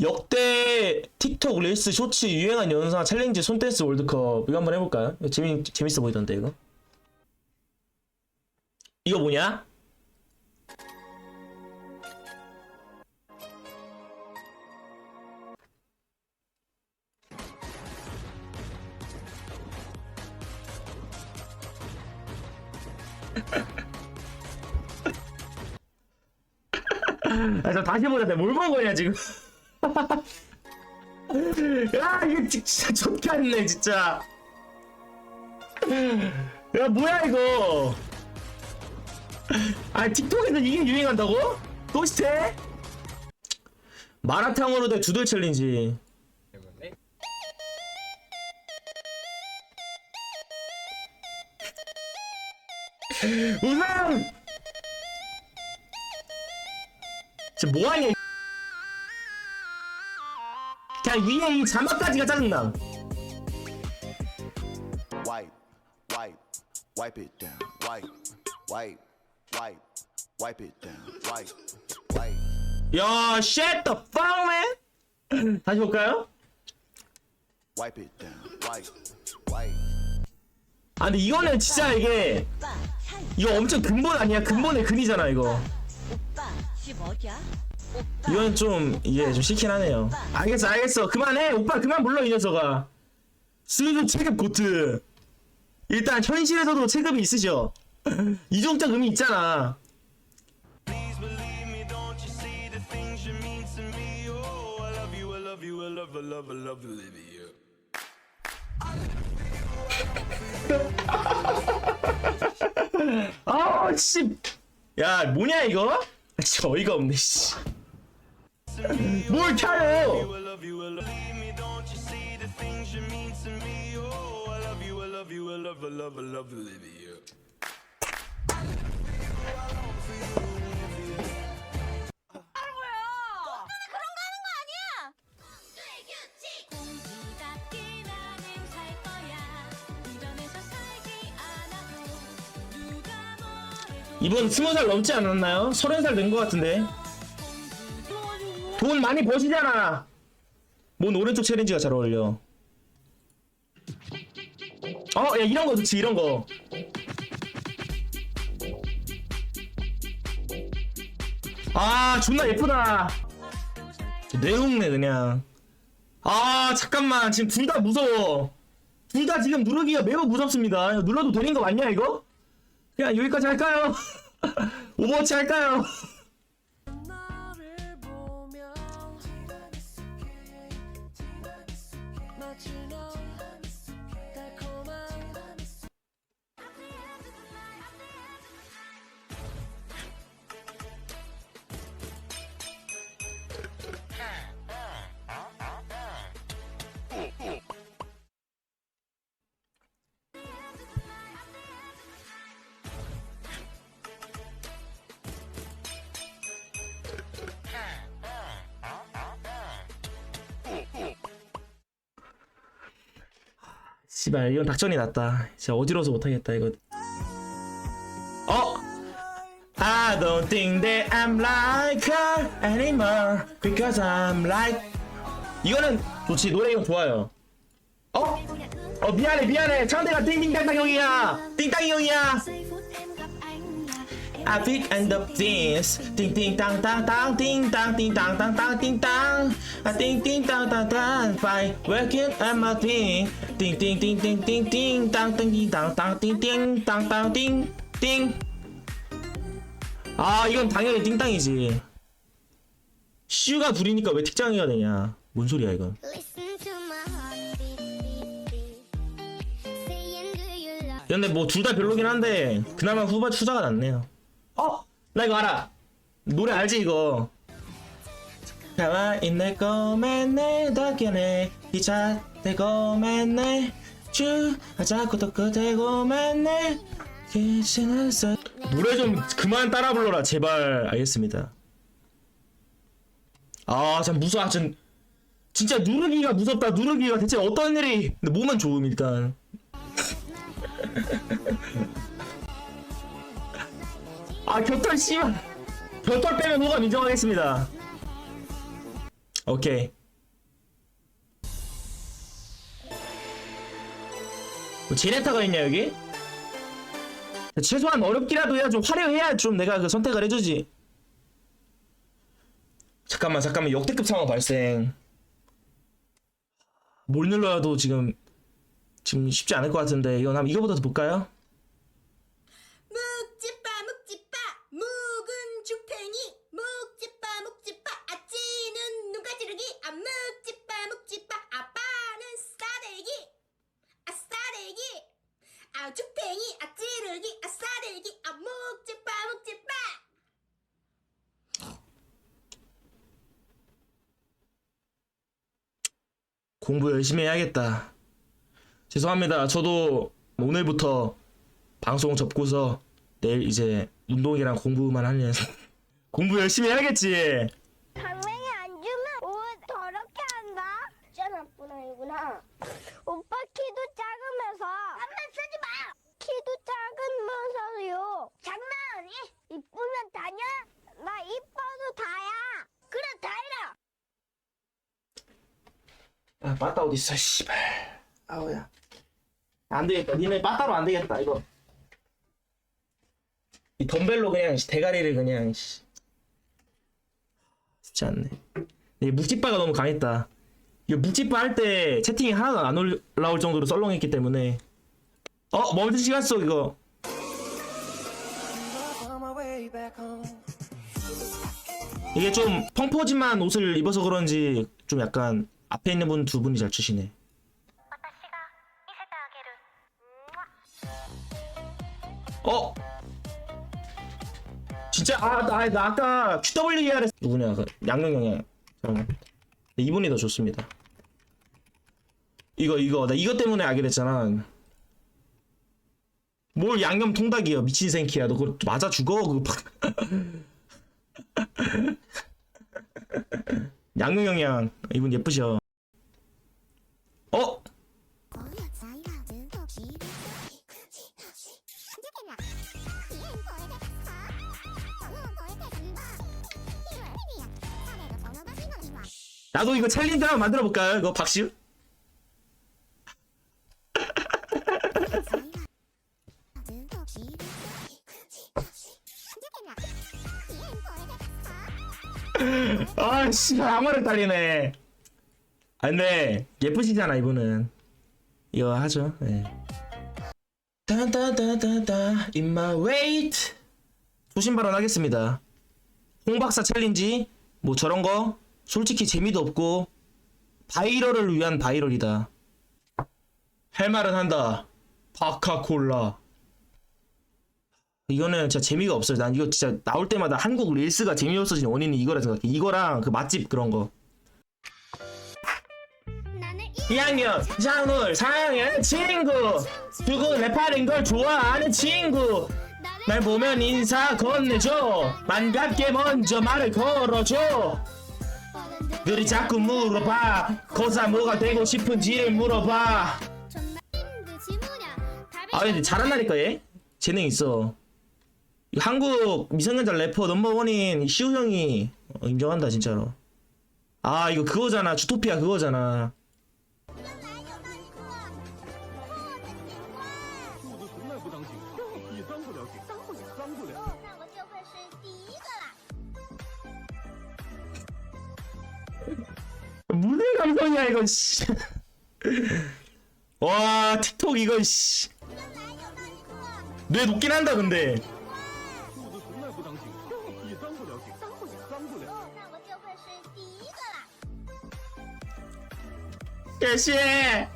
역대 틱톡 릴스 쇼츠 유행한 영상 챌린지 손댄스 월드컵 이거 한번 해볼까요? 재미 재밌어 보이던데 이거. 이거 뭐냐? 아, 저 다시 보자. 내가 뭘본 거냐, 지금. 야, 이거 진짜 좋겠네, 진짜. 야, 뭐야, 이거. 아, 틱톡에서 이게 유행한다고? 또 시대? 마라탕으로 된 두돌 챌린지. 우승! 지금 뭐하냐 이 그냥 위에 이 자막까지가 짜증나 wipe, wipe, wipe it down, wipe, wipe, wipe, wipe it down, wipe, wipe. 야 shit the fuck man 다시 볼까요? Wipe it down, wipe, wipe. 아 근데 이거는 진짜 이게 이거 엄청 근본 아니야 근본의 근이잖아 이거 오빠 집 어디야? 이건 좀 이게 좀 싫긴 하네요 알겠어 알겠어 그만해 오빠 그만 불러 이 녀석아 슬슬 체급 고트 일단 현실에서도 체급이 있으셔 이종적 의미 있잖아? Oh. 아우 씨. 야 뭐냐 이거? 진짜 어이가 없네 씨. 뭘? Oh, 뭐래도 이분 스무 살 넘지 않았나요? 서른 살 된 것 같은데. 돈 많이 버시잖아. 뭔 오른쪽 챌린지가 잘 어울려. 어, 야 이런 거 좋지 이런 거. 아 존나 예쁘다. 내용네 그냥. 아 잠깐만 지금 둘 다 무서워. 둘 다 지금 누르기가 매우 무섭습니다. 눌러도 되는 거 맞냐 이거? 그냥 여기까지 할까요? 오버워치 할까요? 마 씨발 이건 닥전이 낫다. 진짜 어지러워서 못하겠다 이거. 어? I don't think that I'm like her anymore because I'm like 이거는 좋지 노래 이거 좋아요. 어? 어 미안해 미안해 상대가 띵띵땅땅 형이야 띵땅이 형이야 I pick and up dance Ting ting tang tang tang Ting tang ting tang tang tang ting tang I ting ting tang tang tang Phải working at my thing Ting ting ting ting ting ting Tang tang ting tang tang ting ting Tang tang ting ting 아 이건 당연히 띵땅이지 슈가 둘이니까 왜 틱장이가 되냐 뭔 소리야 이건? 근데 뭐 둘 다 별로긴 한데 그나마 후바 추자가 낫네요. 어? 나 이거 알아. 노래 알지 이거? 가만히 내 꼬맨네 덕연해 기차 대 고 맨네 쭉 자꾸 또 그대 고 맨네 기신했어 노래 좀 그만 따라 불러라 제발 알겠습니다. 아 참 무서워 아, 전 진짜 누르기가 무섭다 누르기가 대체 어떤 일이 근데 몸은 좋음 일단 아 곁털 씨발 곁털 빼면 호감 인정하겠습니다 오케이. 뭐 제네타가 있냐 여기? 최소한 어렵기라도 해야 좀 화려해야 좀 내가 그 선택을 해주지. 잠깐만 잠깐만 역대급 상황 발생. 뭘 눌러도 지금 지금 쉽지 않을 것 같은데 이건 한번 이거보다 더 볼까요? 묵지빠 묵지빠 묵은 죽팽이 묵지빠 묵지빠 아찌는 눈가지르기 아 묵지빠 묵지빠 아빠는 싸대기 아 싸대기 아 죽팽이 아 찌르기 아 싸대기 아 묵지빠 묵지빠 공부 열심히 해야겠다. 죄송합니다. 저도 오늘부터 방송 접고서 내일 이제 운동이랑 공부만 하는 공부 열심히 해야겠지. 강냉이 안 주면 옷 더럽게 한다. 진짜 나쁜 아이구나. 오빠 키도 작으면서 장난 쓰지 마. 키도 작으면서요. 장난 아니? 이쁘면 다냐? 나 이뻐도 다야. 그래 다이라. 아, 빠따 어디 있어, 씨발. 아우야. 안 되겠다. 니네 빠따로 안 되겠다. 이거. 이 덤벨로 그냥 씨, 대가리를 그냥 씨. 쉽지 않네. 이 묵찌빠가 너무 강했다. 이거 묵찌빠 할 때 채팅이 하나도 안 올라올 정도로 썰렁했기 때문에. 어, 멀티 시간 속 이거. 이게 좀 펑퍼짐한 옷을 입어서 그런지 좀 약간 앞에 있는 분 두 분이 잘 추시네. 어? 진짜 아 나 나 아까 QWER 했 누구냐 그 양경영이 잠깐만 이분이 더 좋습니다. 이거 이거 나 이거 때문에 알게 됐잖아. 뭘 양념 통닭이야 미친 생키야 너 그거 맞아 죽어 그거 팍. 양경영 양 이분 예쁘셔. 어? 나도 이거 챌린지 한번 만들어 볼까요? 이거 박시우? 아씨 아무를 딸리네. 아 근데 예쁘시잖아 이분은. 이거 하죠. 네. 다다다다다 in weight. 소신 발언하겠습니다. 홍박사 챌린지 뭐 저런 거 솔직히 재미도 없고 바이럴을 위한 바이럴이다. 할 말은 한다. 바카콜라. 이거는 진짜 재미가 없어요. 난 이거 진짜 나올 때마다 한국 릴스가 재미없어진 원인이 이거라 생각해. 이거랑 그 맛집 그런 거. 나는 2학년 장울 사랑하는 친구. 두고 랩하는 걸 좋아하는 친구. 날 보면 인사 건네줘. 반갑게 먼저 말을 걸어줘. 그리 자꾸 물어봐. 거사 뭐가 되고 싶은지를 물어봐. 아 근데 잘한다니까 얘? 재능 있어. 이 한국 미성년자 래퍼 넘버원인 시우 형이 어, 인정한다 진짜로 아 이거 그거잖아 주토피아 그거잖아 무슨 감성이야 이거 씨. 와 틱톡 이거 씨. 뇌 녹긴 한다 근데 개시해